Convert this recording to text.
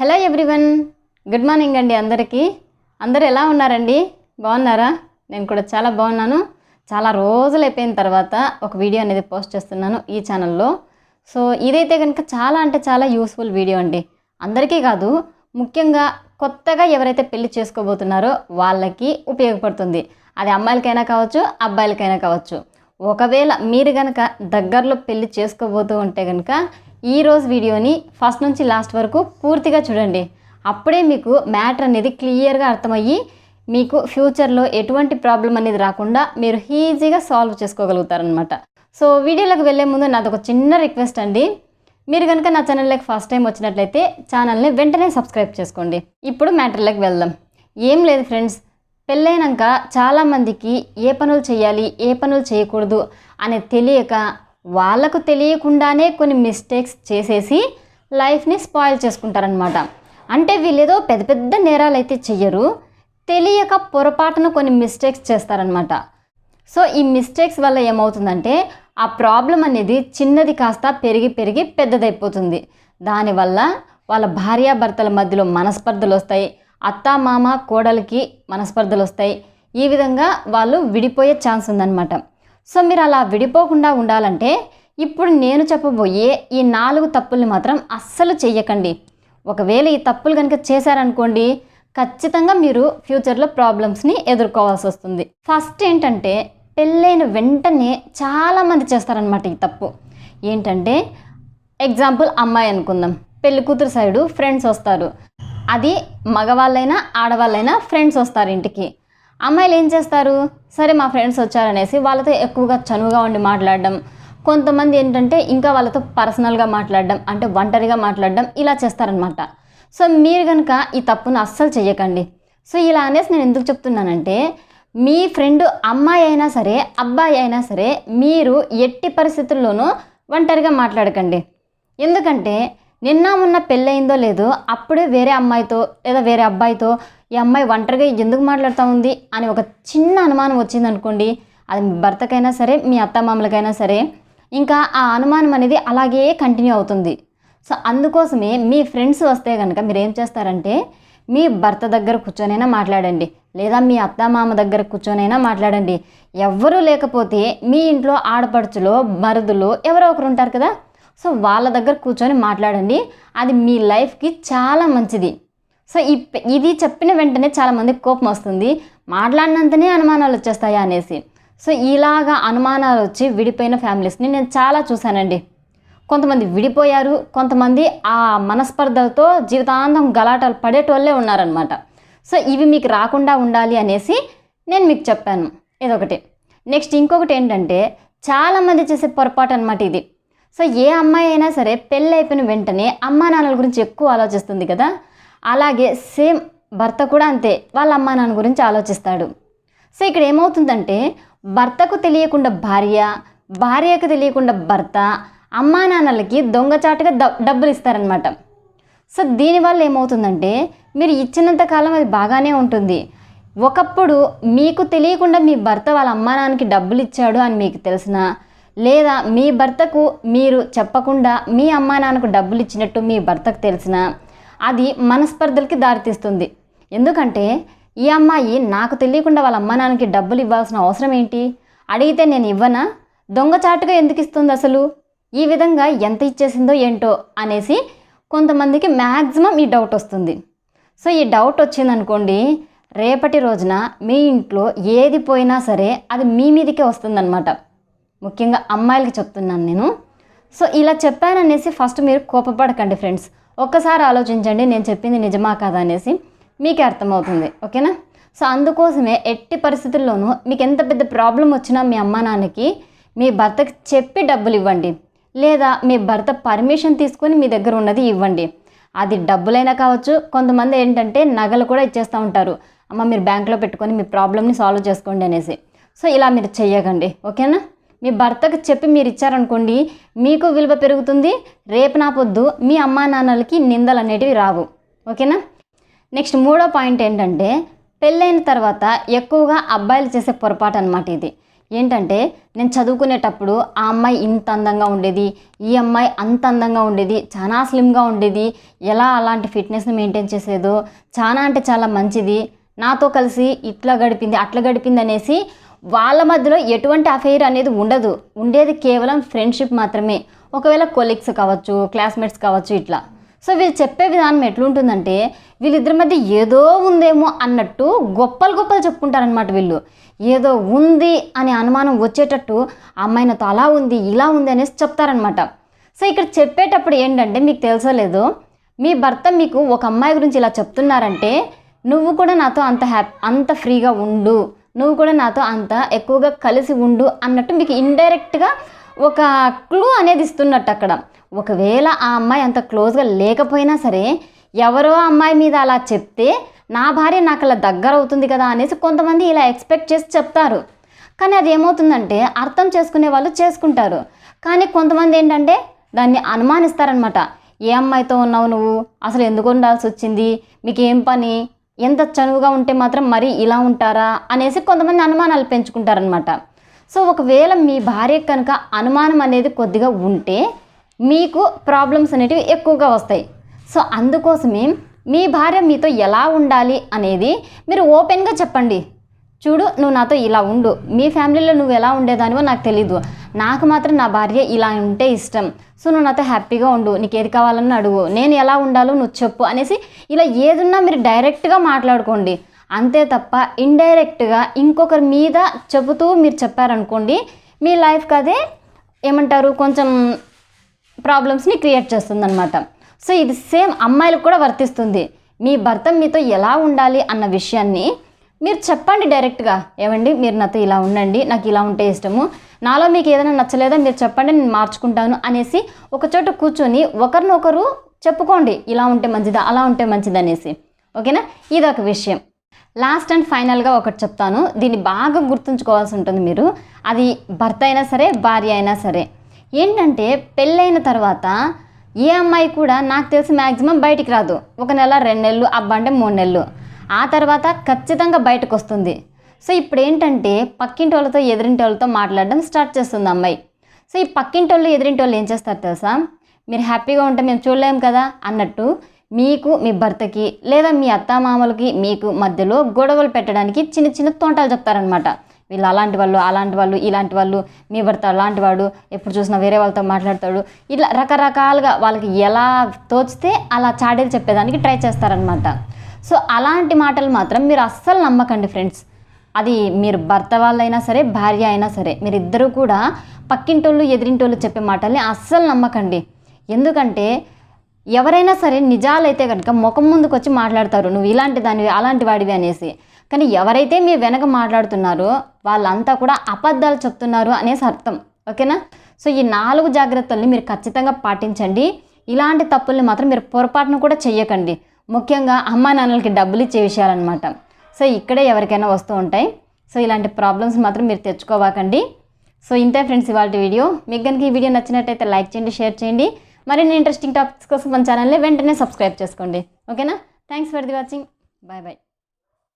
Hello everyone good morning అండి అందరికీ. అందరు ఎలా ఉన్నారండి? బాగున్నారా? నేను కూడా చాలా బాగున్నాను. చాలా రోజులు అయిపోయిన తర్వాత ఒక వీడియో అనేది పోస్ట్ చేస్తున్నాను ఈ ఛానల్లో. సో ఇదైతే కనుక చాలా అంటే చాలా యూస్ఫుల్ వీడియో అండి. అందరికీ కాదు ముఖ్యంగా కొత్తగా ఎవరైతే పెళ్ళి చేసుకోబోతున్నారో వాళ్ళకి ఉపయోగపడుతుంది. అది అమ్మాయిలకైనా కావచ్చు అబ్బాయిలకైనా కావచ్చు. ఒకవేళ మీరు కనుక దగ్గరలో పెళ్ళి చేసుకోబోతూ ఉంటే కనుక ఈరోజు వీడియోని ఫస్ట్ నుంచి లాస్ట్ వరకు పూర్తిగా చూడండి. అప్పుడే మీకు మ్యాటర్ అనేది క్లియర్గా అర్థమయ్యి మీకు ఫ్యూచర్లో ఎటువంటి ప్రాబ్లం అనేది రాకుండా మీరు ఈజీగా సాల్వ్ చేసుకోగలుగుతారనమాట సో వీడియోలోకి వెళ్ళే ముందు నాది ఒక చిన్న రిక్వెస్ట్ అండి. మీరు కనుక నా ఛానల్లోకి ఫస్ట్ టైం వచ్చినట్లయితే ఛానల్ని వెంటనే సబ్స్క్రైబ్ చేసుకోండి. ఇప్పుడు మ్యాటర్లోకి వెళ్దాం. ఏం లేదు ఫ్రెండ్స్ పెళ్ళైనాక చాలామందికి ఏ పనులు చేయాలి ఏ పనులు చేయకూడదు అనేది తెలియక వాళ్ళకు తెలియకుండానే కొన్ని మిస్టేక్స్ చేసేసి లైఫ్ని స్పాయిల్ చేసుకుంటారనమాట అంటే వీళ్ళేదో పెద్ద పెద్ద నేరాలు అయితే చెయ్యరు తెలియక పొరపాటున కొన్ని మిస్టేక్స్ చేస్తారనమాట సో ఈ మిస్టేక్స్ వల్ల ఏమవుతుందంటే ఆ ప్రాబ్లం అనేది చిన్నది కాస్త పెరిగి పెరిగి పెద్దదైపోతుంది. దానివల్ల వాళ్ళ భార్యాభర్తల మధ్యలో మనస్పర్ధలు వస్తాయి అత్త మామ కోడలికి మనస్పర్ధలు వస్తాయి. ఈ విధంగా వాళ్ళు విడిపోయే ఛాన్స్ ఉందన్నమాట. సో మీరు అలా విడిపోకుండా ఉండాలంటే ఇప్పుడు నేను చెప్పబోయే ఈ నాలుగు తప్పుల్ని మాత్రం అస్సలు చెయ్యకండి. ఒకవేళ ఈ తప్పులు కనుక చేశారనుకోండి ఖచ్చితంగా మీరు ఫ్యూచర్లో ప్రాబ్లమ్స్ని ఎదుర్కోవాల్సి వస్తుంది. ఫస్ట్ ఏంటంటే పెళ్ళైన వెంటనే చాలామంది చేస్తారనమాట ఈ తప్పు. ఏంటంటే ఎగ్జాంపుల్ అమ్మాయి అనుకుందాం. పెళ్ళి కూతురు సైడు ఫ్రెండ్స్ వస్తారు. అది మగవాళ్ళైనా ఆడవాళ్ళైనా ఫ్రెండ్స్ వస్తారు ఇంటికి. అమ్మాయిలు ఏం చేస్తారు? సరే మా ఫ్రెండ్స్ వచ్చారనేసి వాళ్ళతో ఎక్కువగా చనువుగా ఉండి మాట్లాడడం కొంతమంది ఏంటంటే ఇంకా వాళ్ళతో పర్సనల్గా మాట్లాడడం అంటే ఒంటరిగా మాట్లాడడం ఇలా చేస్తారనమాట సో మీరు కనుక ఈ తప్పును అస్సలు చేయకండి సో ఇలా అనేసి నేను ఎందుకు చెప్తున్నానంటే మీ ఫ్రెండ్ అమ్మాయి అయినా సరే అబ్బాయి అయినా సరే మీరు ఎట్టి పరిస్థితుల్లోనూ ఒంటరిగా మాట్లాడకండి. ఎందుకంటే నిన్న మొన్న పెళ్ళయిందో లేదో అప్పుడే వేరే అమ్మాయితో లేదా వేరే అబ్బాయితో ఈ అమ్మాయి ఒంటరిగా ఎందుకు మాట్లాడుతూ ఉంది అని ఒక చిన్న అనుమానం వచ్చిందనుకోండి అది మీ భర్తకైనా సరే మీ అత్తమామలకైనా సరే ఇంకా ఆ అనుమానం అనేది అలాగే కంటిన్యూ అవుతుంది. సో అందుకోసమే మీ ఫ్రెండ్స్ వస్తే కనుక మీరు ఏం చేస్తారంటే మీ భర్త దగ్గర కూర్చొనైనా మాట్లాడండి లేదా మీ అత్తమామ దగ్గర కూర్చొనైనా మాట్లాడండి. ఎవ్వరూ లేకపోతే మీ ఇంట్లో ఆడపడుచులో మరుదులు ఎవరో ఒకరు ఉంటారు కదా సో వాళ్ళ దగ్గర కూర్చొని మాట్లాడండి. అది మీ లైఫ్కి చాలా మంచిది. సో ఈ ఇది చెప్పిన వెంటనే చాలామందికి కోపం వస్తుంది. మాట్లాడినంతనే అనుమానాలు వచ్చేస్తాయా అనేసి. సో ఇలాగా అనుమానాలు వచ్చి విడిపోయిన ఫ్యామిలీస్ని నేను చాలా చూశానండి. కొంతమంది విడిపోయారు కొంతమంది ఆ మనస్పర్ధలతో జీవితాంతం గలాటలు పడేటోళ్ళే ఉన్నారనమాట సో ఇవి మీకు రాకుండా ఉండాలి అనేసి నేను మీకు చెప్పాను. ఇదొకటి. నెక్స్ట్ ఇంకొకటి ఏంటంటే చాలామంది చేసే పొరపాటు అనమాట ఇది. సో ఏ అమ్మాయి అయినా సరే పెళ్ళి అయిపోయిన వెంటనే అమ్మా నాన్నల గురించి ఎక్కువ ఆలోచిస్తుంది కదా? అలాగే సేమ్ భర్త కూడా అంతే వాళ్ళ అమ్మా నాన్న గురించి ఆలోచిస్తాడు. సో ఇక్కడ ఏమవుతుందంటే భర్తకు తెలియకుండా భార్య భార్యకు తెలియకుండా భర్త అమ్మా నాన్నలకి దొంగచాటుగా డ డబ్బులు ఇస్తారనమాట. సో దీనివల్ల ఏమవుతుందంటే మీరు ఇచ్చినంత కాలం అది బాగానే ఉంటుంది. ఒకప్పుడు మీకు తెలియకుండా మీ భర్త వాళ్ళ అమ్మా నాన్నకి డబ్బులు ఇచ్చాడు అని మీకు తెలిసినా లేదా మీ భర్తకు మీరు చెప్పకుండా మీ అమ్మా నాన్నకు డబ్బులు ఇచ్చినట్టు మీ భర్తకు తెలిసినా అది మనస్పర్ధలకి దారితీస్తుంది. ఎందుకంటే ఈ అమ్మాయి నాకు తెలియకుండా వాళ్ళ అమ్మా నాన్నకి డబ్బులు ఇవ్వాల్సిన అవసరం ఏంటి? అడిగితే నేను ఇవ్వనా? దొంగచాటుగా ఎందుకు ఇస్తుంది అసలు? ఈ విధంగా ఎంత ఇచ్చేసిందో ఏంటో అనేసి కొంతమందికి మ్యాక్సిమం ఈ డౌట్ వస్తుంది. సో ఈ డౌట్ వచ్చిందనుకోండి రేపటి రోజున మీ ఇంట్లో ఏది పోయినా సరే అది మీ మీదకే వస్తుందన్నమాట. ముఖ్యంగా అమ్మాయిలకి చెప్తున్నాను నేను. సో ఇలా చెప్పాననేసి ఫస్ట్ మీరు కోపపడకండి ఫ్రెండ్స్. ఒక్కసారి ఆలోచించండి నేను చెప్పింది నిజమా కాదా అనేసి మీకే అర్థమవుతుంది ఓకేనా? సో అందుకోసమే ఎట్టి పరిస్థితుల్లోనూ మీకు ఎంత పెద్ద ప్రాబ్లం వచ్చినా మీ అమ్మ నాన్నకి మీ భర్తకి చెప్పి డబ్బులు ఇవ్వండి. లేదా మీ భర్త పర్మిషన్ తీసుకొని మీ దగ్గర ఉన్నది ఇవ్వండి. అది డబ్బులైనా కావచ్చు కొంతమంది ఏంటంటే నగలు కూడా ఇచ్చేస్తూ ఉంటారు. అమ్మ మీరు బ్యాంక్లో పెట్టుకొని మీ ప్రాబ్లమ్ని సాల్వ్ చేసుకోండి అనేసి. సో ఇలా మీరు చెయ్యకండి ఓకేనా? మీ భర్తకు చెప్పి మీరు ఇచ్చారనుకోండి మీకు విలువ పెరుగుతుంది రేపు నా పొద్దు మీ అమ్మా నాన్నలకి నిందలు అనేటివి రావు. ఓకేనా? నెక్స్ట్ మూడో పాయింట్ ఏంటంటే పెళ్ళైన తర్వాత ఎక్కువగా అబ్బాయిలు చేసే పొరపాటు అనమాట ఇది. ఏంటంటే నేను చదువుకునేటప్పుడు ఆ అమ్మాయి ఇంత అందంగా ఉండేది ఈ అమ్మాయి అంత అందంగా ఉండేది చాలా స్లిమ్గా ఉండేది ఎలా అలాంటి ఫిట్నెస్ని మెయింటైన్ చేసేదో చాలా అంటే చాలా మంచిది నాతో కలిసి ఇట్లా గడిపింది అట్లా గడిపింది అనేసి వాళ్ళ మధ్యలో ఎటువంటి అఫైర్ అనేది ఉండదు. ఉండేది కేవలం ఫ్రెండ్షిప్ మాత్రమే. ఒకవేళ కొలీగ్స్ కావచ్చు క్లాస్మేట్స్ కావచ్చు ఇట్లా. సో వీళ్ళు చెప్పే విధానం ఎట్లుంటుందంటే వీళ్ళిద్దరి మధ్య ఏదో ఉందేమో అన్నట్టు గొప్పలు గొప్పలు చెప్పుకుంటారనమాట వీళ్ళు. ఏదో ఉంది అనే అనుమానం వచ్చేటట్టు ఆ అలా ఉంది ఇలా ఉంది అనేసి చెప్తారనమాట సో ఇక్కడ చెప్పేటప్పుడు ఏంటంటే మీకు తెలుసో లేదో మీ భర్త మీకు ఒక అమ్మాయి గురించి ఇలా చెప్తున్నారంటే నువ్వు కూడా నాతో అంత హ్యాపీ అంత ఫ్రీగా ఉండు. నువ్వు కూడా నాతో అంత ఎక్కువగా కలిసి ఉండు అన్నట్టు మీకు ఇండైరెక్ట్గా ఒక క్లూ అనేది ఇస్తున్నట్టు అక్కడ. ఒకవేళ ఆ అమ్మాయి అంత క్లోజ్గా లేకపోయినా సరే ఎవరో అమ్మాయి మీద అలా చెప్తే నా భార్య నాకు అలా దగ్గర అవుతుంది కదా అనేసి కొంతమంది ఇలా ఎక్స్పెక్ట్ చేసి చెప్తారు. కానీ అది ఏమవుతుందంటే అర్థం చేసుకునే వాళ్ళు చేసుకుంటారు. కానీ కొంతమంది ఏంటంటే దాన్ని అనుమానిస్తారనమాట ఏ అమ్మాయితో ఉన్నావు నువ్వు? అసలు ఎందుకు ఉండాల్సి వచ్చింది? మీకు ఏం పని? ఎంత చనువుగా ఉంటే మాత్రం మరీ ఇలా ఉంటారా అనేసి కొంతమంది అనుమానాలు పెంచుకుంటారనమాట సో ఒకవేళ మీ భార్య కనుక అనుమానం అనేది కొద్దిగా ఉంటే మీకు ప్రాబ్లమ్స్ అనేటివి ఎక్కువగా వస్తాయి. సో అందుకోసమే మీ భార్య మీతో ఎలా ఉండాలి అనేది మీరు ఓపెన్గా చెప్పండి. చూడు నువ్వు నాతో ఇలా ఉండు. మీ ఫ్యామిలీలో నువ్వు ఎలా ఉండేదానివో నాకు తెలీదు. నాకు మాత్రం నా భార్య ఇలా ఉంటే ఇష్టం. సో నువ్వు నాతో హ్యాపీగా ఉండు నీకు ఏది కావాలని అడుగు. నేను ఎలా ఉండాలో నువ్వు చెప్పు అనేసి ఇలా ఏదున్నా మీరు డైరెక్ట్గా మాట్లాడుకోండి. అంతే తప్ప ఇండైరెక్ట్గా ఇంకొకరి మీద చెబుతూ మీరు చెప్పారనుకోండి మీ లైఫ్కి అదే ఏమంటారు కొంచెం ప్రాబ్లమ్స్ని క్రియేట్ చేస్తుందన్నమాట. సో ఇది సేమ్ అమ్మాయిలకు కూడా వర్తిస్తుంది. మీ భర్త మీతో ఎలా ఉండాలి అన్న విషయాన్ని మీరు చెప్పండి డైరెక్ట్గా. ఏమండి మీరు నాతో ఇలా ఉండండి నాకు ఇలా ఉంటే ఇష్టము. నాలో మీకు ఏదైనా నచ్చలేదో మీరు చెప్పండి నేను మార్చుకుంటాను అనేసి ఒక చోట కూర్చొని ఒకరినొకరు చెప్పుకోండి ఇలా ఉంటే మంచిదా అలా ఉంటే మంచిది అనేసి. ఓకేనా? ఇది ఒక విషయం లాస్ట్ అండ్ ఫైనల్గా ఒకటి చెప్తాను. దీన్ని బాగా గుర్తుంచుకోవాల్సి ఉంటుంది మీరు. అది భర్త అయినా సరే భార్య అయినా సరే. ఏంటంటే పెళ్ళైన తర్వాత ఏ అమ్మాయి కూడా నాకు తెలిసి మ్యాక్సిమం బయటికి రాదు. ఒక నెల రెండు నెలలు అబ్బా అంటే మూడు నెలలు. ఆ తర్వాత ఖచ్చితంగా బయటకు వస్తుంది. సో ఇప్పుడు ఏంటంటే పక్కింటి వాళ్ళతో ఎదిరింటి వాళ్ళతో మాట్లాడడం స్టార్ట్ చేస్తుంది అమ్మాయి. సో ఈ పక్కింటి వాళ్ళు ఎదిరింటి వాళ్ళు ఏం చేస్తారు తెలుసా? మీరు హ్యాపీగా ఉంటే మేము చూడలేము కదా అన్నట్టు మీకు మీ భర్తకి లేదా మీ అత్తామామలకి మీకు మధ్యలో గొడవలు పెట్టడానికి చిన్న చిన్న తోంటాలు చెప్తారనమాట వీళ్ళు అలాంటి వాళ్ళు అలాంటి వాళ్ళు ఇలాంటి వాళ్ళు మీ భర్త అలాంటి వాడు ఎప్పుడు చూసినా వేరే వాళ్ళతో మాట్లాడతాడు. ఇట్లా రకరకాలుగా వాళ్ళకి ఎలా తోచితే అలా చాడీలు చెప్పేదానికి ట్రై చేస్తారనమాట సో అలాంటి మాటలు మాత్రం మీరు అస్సలు నమ్మకండి ఫ్రెండ్స్. అది మీరు భర్త వాళ్ళైనా సరే భార్య అయినా సరే మీరిద్దరూ కూడా పక్కింటోళ్ళు ఎదిరింటోళ్ళు చెప్పే మాటల్ని అస్సలు నమ్మకండి. ఎందుకంటే ఎవరైనా సరే నిజాలైతే కనుక ముఖం ముందుకు వచ్చి మాట్లాడతారు నువ్వు ఇలాంటి దానివి అలాంటి వాడివి అనేసి. కానీ ఎవరైతే మీ వెనక మాట్లాడుతున్నారో వాళ్ళంతా కూడా అబద్ధాలు చెప్తున్నారు అనేసి అర్థం. ఓకేనా? సో ఈ నాలుగు జాగ్రత్తల్ని మీరు ఖచ్చితంగా పాటించండి. ఇలాంటి తప్పుల్ని మాత్రం మీరు పొరపాటును కూడా చేయకండి ముఖ్యంగా అమ్మా నాన్నలకి డబ్బులు ఇచ్చే విషయాలన్నమాట. సో ఇక్కడే ఎవరికైనా వస్తూ ఉంటాయి. సో ఇలాంటి ప్రాబ్లమ్స్ మాత్రం మీరు తెచ్చుకోవాకండి. సో ఇంతే ఫ్రెండ్స్ ఇవాళ వీడియో మీకు కనుక ఈ వీడియో నచ్చినట్టయితే లైక్ చేయండి షేర్ చేయండి. మరిన్ని ఇంట్రెస్టింగ్ టాపిక్స్ కోసం మన ఛానల్ని వెంటనే సబ్స్క్రైబ్ చేసుకోండి. ఓకేనా thanks for the watching bye bye